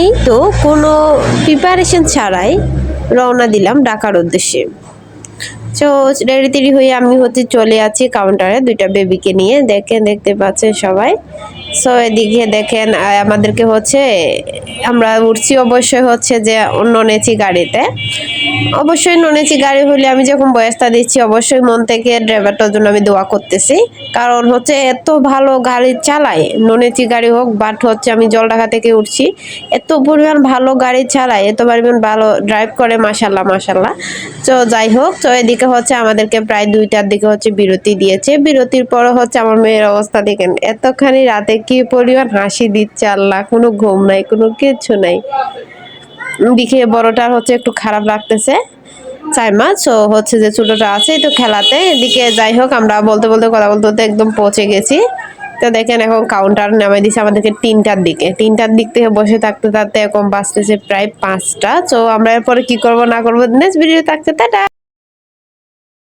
এই তো কোনো প্রিপারেশন ছাড়াই রওনা দিলাম ঢাকার উদ্দেশ্যে। তো রেডি তেডি হয়ে আমি হচ্ছে চলে আছি কাউন্টারে দুইটা বেবিকে নিয়ে। দেখে দেখতে পাচ্ছেন সবাই। সো এদিকে দেখেন আমাদেরকে হচ্ছে, আমরা উঠছি অবশ্যই হচ্ছে যে নন এসি গাড়িতে। অবশ্যই নন এসি গাড়ি হলে আমি যখন বয়সটা দিচ্ছি, অবশ্যই মন থেকে ড্রাইভারটার জন্য আমি দোয়া করতেছি। কারণ হচ্ছে, এত ভালো গাড়ি চালায় নন এসি গাড়ি হোক বাট হচ্ছে আমি জলঢাকা থেকে উঠছি, এত পরিমাণ ভালো গাড়ি চালায় এত পরিমাণ ভালো ড্রাইভ করে মাসাল্লাহ মাসাল্লাহ তো যাই হোক তো এদিকে হচ্ছে আমাদেরকে প্রায় দুইটার দিকে হচ্ছে বিরতি দিয়েছে। বিরতির পর হচ্ছে আমার মেয়ের অবস্থা দেখেন, এতখানি রাতে কি পরিমাণ হাসি দিচ্ছে আল্লাহ? কোনো ঘুম নাই, কোনো কিচ্ছু নাই। দিকে বড়টার হচ্ছে একটু খারাপ লাগতেছে, চার মাস। ও হচ্ছে যে ছোটটা আছে তো খেলাতে। এদিকে যাই হোক, আমরা বলতে বলতে, কথা বলতে বলতে একদম পৌঁছে গেছি। তো দেখেন এখন কাউন্টার নামাই দিছে আমাদেরকে তিনটার দিকে। তিনটার দিক থেকে বসে থাকতে থাকতে এখন বাঁচতেছে প্রায় পাঁচটা। তো আমরা এরপরে কি করব, না করব নেক্সট ভিডিও থাকতে টাটা!